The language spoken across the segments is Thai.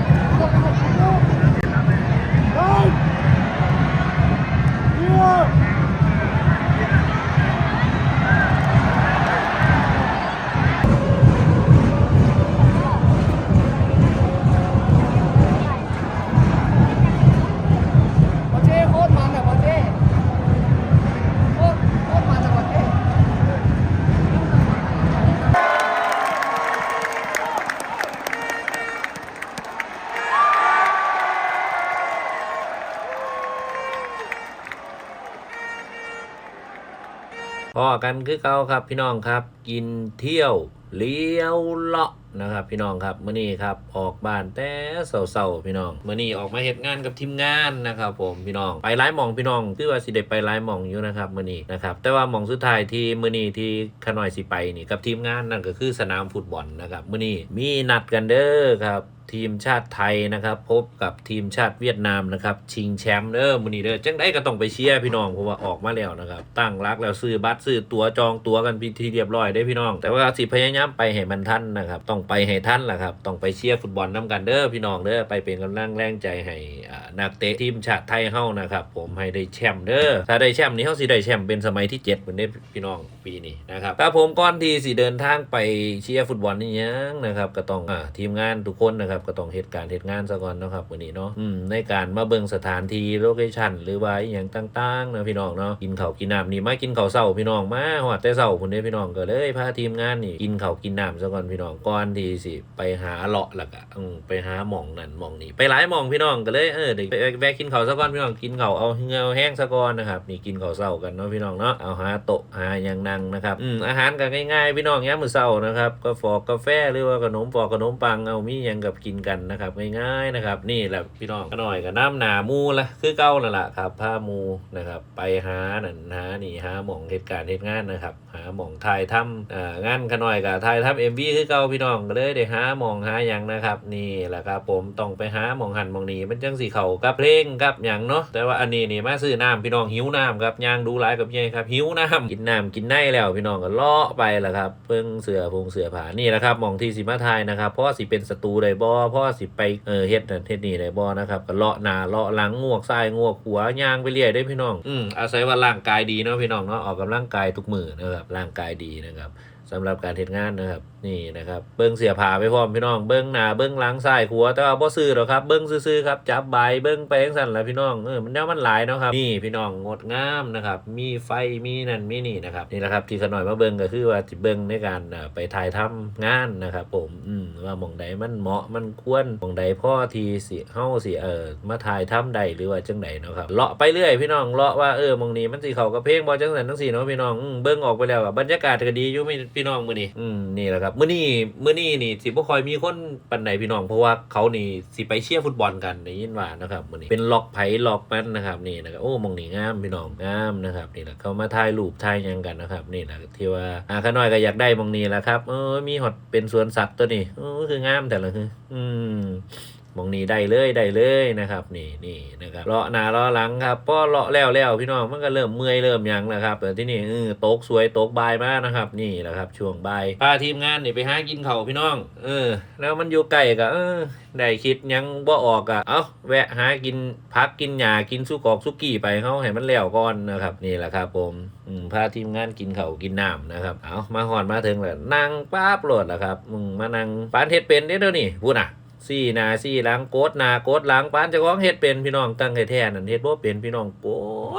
บ กันคือเก่าครับพี่น้องครับ กินเที่ยวเลี้ยวเลาะนะครับ พี่น้องครับมื้อนี้ครับออกบ้านแต่เศร้าๆพี่น้องมื้อนี้ออกมาเฮ็ดงานกับทีมงานนะครับ ผมพี่น้องไปหลายหม่องพี่น้องคือว่าสิได้ไปหลายหม่องอยู่นะครับมื้อนี้นะครับแต่ว่าหม่องสุดท้ายที่มื้อนี้ที่ขน้อยสิไปนี่กับทีมงานนั่นก็คือสนามฟุตบอลนะครับมื้อนี้มีนัดกันเด้อครับ ทีมชาติไทยนะครับ พบกับทีมชาติเวียดนามนะครับ ชิงแชมป์เด้อมือนี้เด้อจังได้ก็ต้องไปเชียร์พี่น้องเพราะว่าออกมาแล้วนะครับ ตั้งรักแล้วซื้อบัตรซื้อตั๋วจองตั๋วกันพิธีเรียบร้อยได้พี่น้อง แต่ว่าสิพยายามไปให้มันทันนะครับ ต้องไปให้ทันแหละครับ ต้องไปเชียร์ฟุตบอลน้กันเด้อพี่น้องเด้อไปเป็นกำลังแรงใจให้อานักเตะทีมชาติไทยเฮานะครับ ผมให้ได้แชมป์เด้อถ้าได้แชมป์นี้เฮาสิได้แชมป์เป็นสมัยที่7เหมือนได้พี่น้องปีนี้นะครับครับผมก่อนทีสิเดินทางไปเชียร์ฟุตบอลนี่ยังนะครับ ก็ต้องอทีมงานทุกคนนะครับก็ต้องเหตุการณ์เหตุงานซะก่อนนะครับวันนี้เนาะในการมาเบิ่งสถานที่โลเคชั่นหรือว่าอหย่างต่างๆนะพี่น้องเนาะกินข้าวกินน้ำนี่มากินข้าวเช้าพี่น้องมาฮอดแต่เช้าพุ่นเด้พี่น้องก็เลยพาทีมงานนี่กินข้าวกินน้ำซะก่อนพี่น้องก่อนที่สิไปหาเลาะแล้วก็อืมไปหาหม่องนั่นหม่องนี้ไปหลายหม่องพี่น้องก็เลยเออเดี๋ยวไปแวะกินข้าวซะก่อนพี่น้องกินข้าวเอาเหงาแห้งซะก่อนนะครับนี่กินข้าวเช้ากันเนาะพี่น้องเนาะเอาหาโต๊ะหาอย่างนั่งนะครับอืมอาหารก็ง่ายๆพี่น้องยามมื้อเช้านะครับก็ฟอกกาแฟหรือว่าขนมฟอกขนมปังเอามีหยังกับกินกันนะครับง่ายๆนะครับ นี่แหละพี่น้องก็หน่อยก็น้ำหนามูละคือเก้านั่นแหละครับผ้ามูนะครับ ไปหาหนันหานี่หาหมองเหตุการณ์เหตุงานนะครับ หมองถ่ายทำงานขน่อยกับถ่ายทำเอ็มวีคือเก่าพี่น้องก็เลยได้หาหมองหาหยังนะครับนี่แหละครับผมต้องไปหาหมองหันหมองนี้มันจังสีเขากับเพลงกับหยังเนาะแต่ว่าอันนี้นี่มาซื้อน้ำพี่น้องหิวน้ำครับย่างดูหลายกับยัยครับหิวน้ำกินน้ำกินไนแล้วพี่น้องก็เลาะไปแหละครับเพิ่งเสือพงเสือผานี่แหละครับหมองที่สิมาทายนะครับเพราะว่าสิเป็นศัตรูได้บ่เพราะว่าสิไปเออเฮ็ดนั่นเฮ็ดนี่ได้บ่นะครับก็เลาะหน้าเลาะหลังงวกซ้ายงวกหัวย่างไปเรื่อยได้พี่น้องอืมอาศัยว่าร่างกายดีเนาะพี่น้องเนาะออกกำลังกายทุกมือนะครับร่างกายดีนะครับ สำหรับการเฮ็ดงานนะครับ นี่นะครับ เบิ้งเสียผาไปพร้อมพี่น้อง เบิ้งหน้าเบิ้งหลังซ้ายขวาแต่ว่าบ่ซื้อหรอกครับ เบิ้งซื่อๆครับ จับใบเบิ้งไปจังซั่นแหละพี่น้อง เออ มันแนวมันหลายเนาะครับ นี่พี่น้องงดงามนะครับ มีไฟ มีนั่น มีนี่นะครับ นี่แหละครับ ที่ขน่อยมาเบิ้งก็คือว่าสิเบิ้งในการเอ่อไปถ่ายทำงานนะครับผม อืมว่าหม่องใดมันเหมาะ มันควรหม่องใดพ่อทีสิเฮาสิเออ มาถ่ายทำใดหรือว่าจังใดเนาะครับ เลาะไปเรื่อยพี่น้อง เลาะว่าเออหม่องนี้มันสิเข้ากับเพลงบ่จังซั่นจังซี่เนาะพี่น้อง เบิ้งออกไปแล้วบรรยากาศก็ดีอยู่มีพี่น้องมื้อนี้อืมนี่แหละครับมื้อนี้มื้อนี้นี่สิบ่ค่อยมีคนปานใดพี่น้องเพราะว่าเขานี่สิไปเชียร์ฟุตบอลกันได้ยินว่านะครับมื้อนี้เป็นล็อกไผล็อกมันนะครับนี่นะครับโอ้มองนี่งามพี่น้องงามนะครับนี่แหละเขามาถ่ายรูปถ่ายหยังกันนะครับนี่แหละที่ว่าอาข้าน้อยก็อยากได้มองนี้แหละครับเออมีฮอดเป็นสวนสัตว์ตัวนี้เออคืองามแต่ละคืออืม มองนี้ได้เลยได้เลยนะครับนี่นี่นะครับเลาะหนาเลาะหลังครับพอเลาะแล้วแล้วพี่น้องมันก็เริ่มเมื่อยเริ่มยังแล้วครับแต่ที่นี่เออตกสวยตกบายมากนะครับนี่แหละครับช่วงบ่ายพาทีมงานนี่ไปหากินเขาพี่น้อง เออ แล้วมันอยู่ใกลก็เออได้คิดยังบ่ออกอะ เอาแวะหากินพักกินหญ้ากินสุกอกสุกี้ไปเขาให้มันแล้วก่อนนะครับ นี่แหละครับผมพาทีมงานกินเขากินน้ำนะครับ เอามาหอนมาถึงแล้วนั่งป๊าบโหลดแล้วครับมึงมานั่งปานเฮ็ดเป็นเด้เดี๋ยวนี้พูดน่ะ ซี่นาซี่หล้างโกดนาโกดหล้างปานจะของเฮ็ดเป็นพี่น้องตั้งแท้นั่นเฮ็ดบ่เป็นพี่น้องโก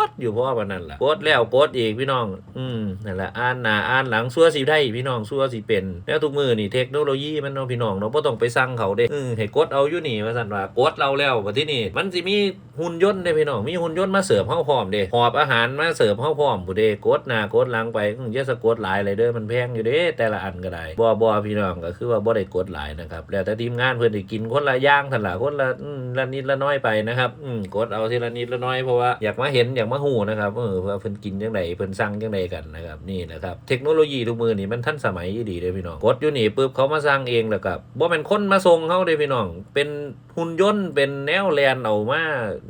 ดอยู่เพราะว่านั้นล่ะโกดแล้วโกดอีกพี่น้อง อืมนั่นแหละอ่านหน้าอ่านหลังซัวสิได้พี่น้องซัวสิเป็นแล้วทุกมือนี่เทคโนโลยีมันเนาะพี่น้องเนาะบ่ต้องไปสั่งเขาเด้อืมให้กดเอาอยู่นี่ว่าซั่นว่ากดเราแล้วบัดทีนี้มันสิมี หุ่นยนต์เด้พี่น้องมีหุ่นยนต์มาเสิร์ฟเฮาพร้อมเด้หอบอาหารมาเสิร์ฟเฮาพร้อมผู้เด้กดหน้ากดหลังไปอืมอย่าสะกดหลายเลยเด้อมันแพงอยู่เด้แต่ละอันก็ได้บ่บ่พี่น้องก็คือว่าบ่ได้กดหลายนะครับแล้วแต่ทีมงานเพิ่อนได้กินคนละย่างซั่นล่ะคนละละนิดละน้อยไปนะครับกดเอาทีละนิดละน้อยเพราะว่าอยากมาเห็นอยากมาฮู้นะครับเออว่าเพิ่นกินจังไดเพิ่นสั่งจังไดกันนะครับนี่นะครับเทคโนโลยีทุกมือนี่มันทันสมัยดีเด้พี่น้องกดอยู่นี่ปุ๊บเขามาสั่งเองแล้วก็บ่แม่นคนมาส่งเฮาเด้พี่น้องเป็นหุ่นยนต์เป็นแนวแลนเอามา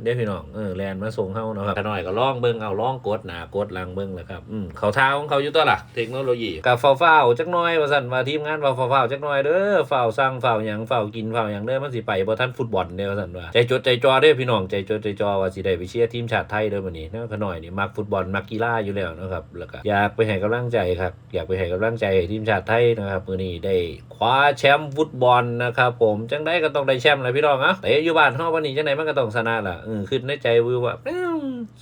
เด้อพี่น้องเออแลนมาส่งเฮาเนาะครับขน้อยก็ลองเบิ่งเอาลองกดหน้ากดหลังเบิ่งแหละครับอืมเขาทาของเขาอยู่ตัวล่ะเทคโนโลยีกับฟ้าวๆจักหน่อยว่าซั่นว่าทีมงานว่าฟ้าวๆจักหน่อยเด้อฟ้าวสั่งฟ้าวหยังฟ้าวกินฟ้าวหยังเด้อมันสิไปบ่ทันฟุตบอลเด้อว่าซั่นว่าใจจดใจจ่อเด้อพี่น้องใจจดใจจ่อว่าสิได้ไปเชียร์ทีมชาติไทยเด้อมื้อนี้เนาะขน้อยนี่มักฟุตบอลมักกีฬาอยู่แล้วนะครับแล้วก็อยากไปให้กำลังใจครับอยากไปให้กำลังใจให้ทีมชาติไทยนะครับมื้อนี้ได้คว้าแชมป์ฟุตบอลนะครับผมจังได้ก็ต้องได้แชมป์แหละพี่น้องอะแต่อยู่บ้านเฮาวันนี้จังไดมันก็ต้องชนะล่ะเออคิดในใจวิวว่า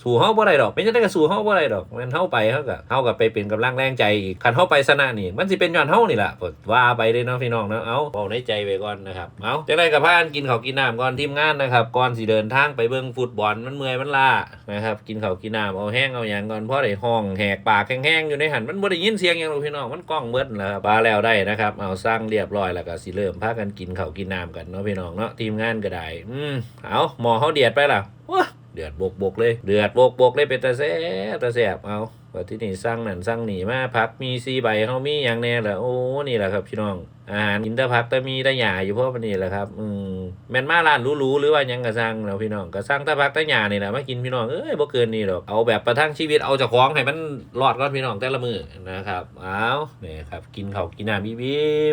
สู้เฮาบ่ได้ดอกเป็นจังไดก็สู้เฮาบ่ได้ดอกม่นเฮาไปเฮาก็เฮาก็ไปเป็นกำลังแรงใจอีกคันเฮาไปชนะนี่ มันสิเป็นย้อนเฮานี่ล่ะว่าไปเด้เนาะพี่น้องเนาะเอาเว้าในใจไว้ก่อนนะครับเอาจังไดก็พากันกินข้าวกินน้ำก่อนทีมงานนะครับก่อนสิเดินทางไปเบิ่งฟุตบอลมันเมื่อยมันล้านะครับกินข้าวกินน้ำเอาแห้งเอาหยังก่อนเพราะได้ห้องแหกปากแห้งๆอยู่ในหันมันบ่ได้ยินเสียงหยังหรอกพี่น้องมันกล้องเบิดแล้วปลาแล้วได้นะครับเอาสร้างเรียบร้อยแล้วก็สิเริ่มพากันกินข้าวกินน้ำกันเนาะพี่น้องเนาะทีมงานก็ได้อืมเอาหมอเฮาเดือดไปล่ะว้า เดือดบกบกๆเลยเดือดบกบกๆเลยเป็นตาแซ่บตาแสบเอาว่าที่นี่สร้างนั่นสร้างนี่มาพักมีซีใบเขามีอย่างแน่ละโอ้นี่แหละครับพี่น้อง อาหารกินแต่พักแต่มีแต่หยาอยู่เพราะมันนี่แหละครับอืมแมนมาร้านรู้ๆหรือว่ายังกระซังแล้วพี่น้องกระซังแต่พักแต่หยานี่แหละมากินพี่น้องเอ้ยบ่เกินนี่หรอกเอาแบบประทังชีวิตเอาจากของให้มันรอดก่อนพี่น้องแต่ละมือนะครับเอาเนี่ยครับกินเขากินน้ำบิ้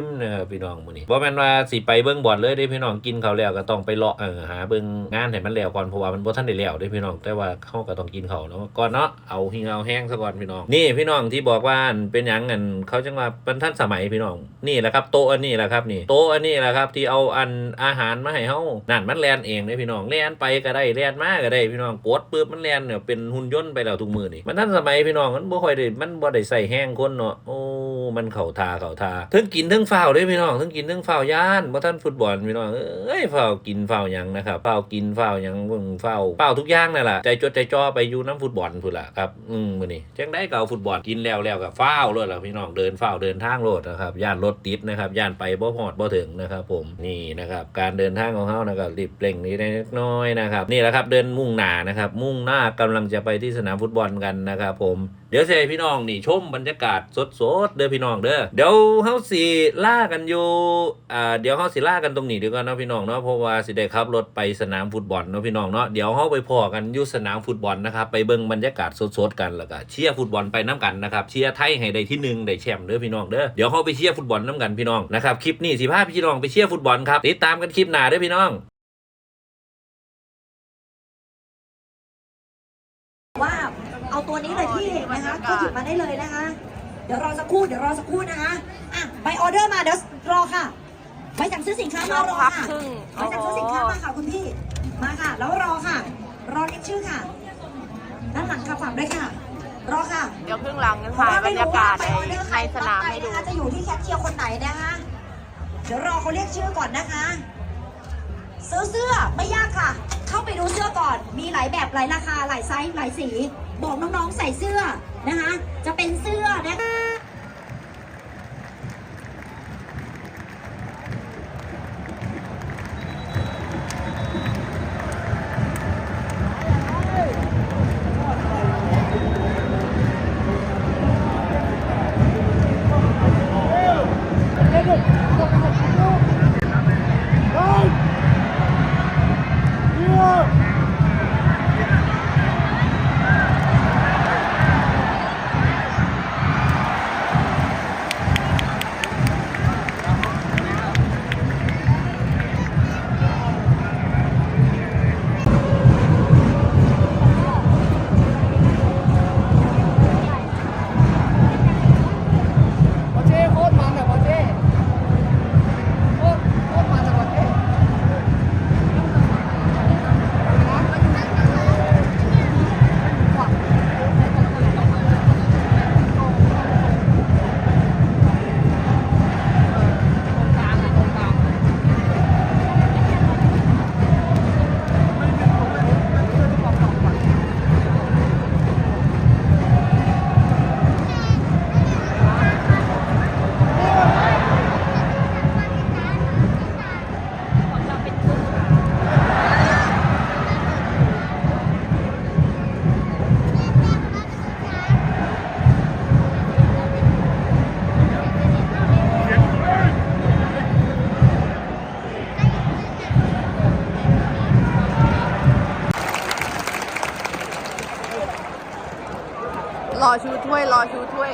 มนะครับพี่น้องมื้อนี้บ่แม่นว่าสิไปเบิ่งบอลเลยเด้พี่น้องกินเขาแล้วก็ต้องไปเลาะเออหาเบิ่งงานให้มันแล้วก่อนเพราะว่ามันบ่ทันได้แล้วเด้พี่น้องแต่ว่าเฮาก็ต้องกินเขาเนาะก่อนเนาะเอาหิงเอาแห้งซะก่อนพี่น้องนี่พี่น้องที่บอกว่าเป็นหยังอันเขาจังว่าเป็นทันสมัยพี่น้องนี่แหละครับโตะอันนี้แหละครับนี่โต๊ะอันนี้แหละครับที่เอาอันอาหารมาให้เฮานั่นมันแลนเองเลยพี่น้องแลนไปก็ได้แลนมาก็ได้พี่น้องกดปึ๊บมันแลนเนี่ยเป็นหุ่นยนต์ไปแล้วทุกมือนี่มันทันสมัยพี่น้องมันบ่ค่อยได้มันบ่ได้ใส่แห้งคนเนาะโอ้ มันเข้าทาเข้าทาทั้งกินทั้งเฝ้าวเด้พี่น้องทั้งกินทั้งเฝ้าย่านบ่ทันฟุตบอลพี่น้องเอ้ยฝ้ากินเฝ้ายังนะครับเฝ้ากินเฝ้ายังเบิ่งฝ้าวฝ้าทุกอย่างนั่นล่ะใจจดใจจ่อไปอยู่น้ำฟุตบอลพุ่นละครับอืมมื้อนี้จังได้ก็เอาฟุตบอลกินแล้วแล้วก็ฝ้าเลยล่ะพี่น้องเดินเฝ้าเดินทางโลดนะครับย่านรถติดนะครับย่านไปบ่ฮอดบ่ถึงนะครับผมนี่นะครับการเดินทางของเฮานะครับรีบเร่งนี้ได้เล็กน้อยนะครับนี่แหละครับเดินมุ่งหน้านะครับมุ่งหน้ากำลังจะไปที่สนามฟุตบอลกันนะครับผมเดี๋ยวเซพี่น้องนี่ชมบรรยากาศสดๆเด้อพี่น้องเด้อเดี๋ยวเฮาสิล่ากันอยู่อ่าเดี๋ยวเฮาสิล่ากันตรงนี้ดีกว่าเนาะพี่น้องเนาะเพราะว่าสิได้ขับรถไปสนามฟุตบอลเนาะพี่น้องเนาะเดี๋ยวเฮาไปพอกันอยู่สนามฟุตบอลนะครับไปเบิ่งบรรยากาศสดๆกันแล้วก็เชียร์ฟุตบอลไปน้กันนะครับเชียร์ไทยให้ได้ที่หนึ่งได้แชมป์เด้อพี่น้องเด้อเดี๋ยวเฮาไปเชียร์ฟุตบอลน้กันพี่น้องนะครับคลิปนี้สิพาพี่น้องไปเชียร์ฟุตบอลครับติดตามกันคลิปหน้าเด้อพี่น้องว่าเอาตัวนี้เลยพี่นะคะก็หยิบมาได้เลยนะคะ เดี๋ยวรอสักครู่เดี๋ยวรอสักครู่นะคะอะใบออเดอร์มาเดี๋ยวรอค่ะใบสั่งซื้อสินค้ามารอค่ะครึ่งใบสั่งซื้อสินค้ามาค่ะคุณพี่มาค่ะ แล้วรอค่ะ รอเรียกชื่อค่ะด้านหลังค่ะฝากด้วยค่ะ รอค่ะ เดี๋ยวครึ่งหลังจะเพราะถ่ายว่าบรไม่รรู้ยากาว่าศใบในออเดอร์ใครในสนามไปให้ดูนะคะจะอยู่ที่แคชเชียร์คนไหนนะคะเดี๋ยวรอเขาเรียกชื่อก่อนนะคะซื้อเสื้อไม่ยากค่ะ เข้าไปดูเสื้อก่อน มีหลายแบบหลายราคาหลายไซส์หลายสี บอกน้องๆใส่เสื้อนะคะ จะเป็นเสื้อนะคะ รอชูถ้วยรอชูถ้วย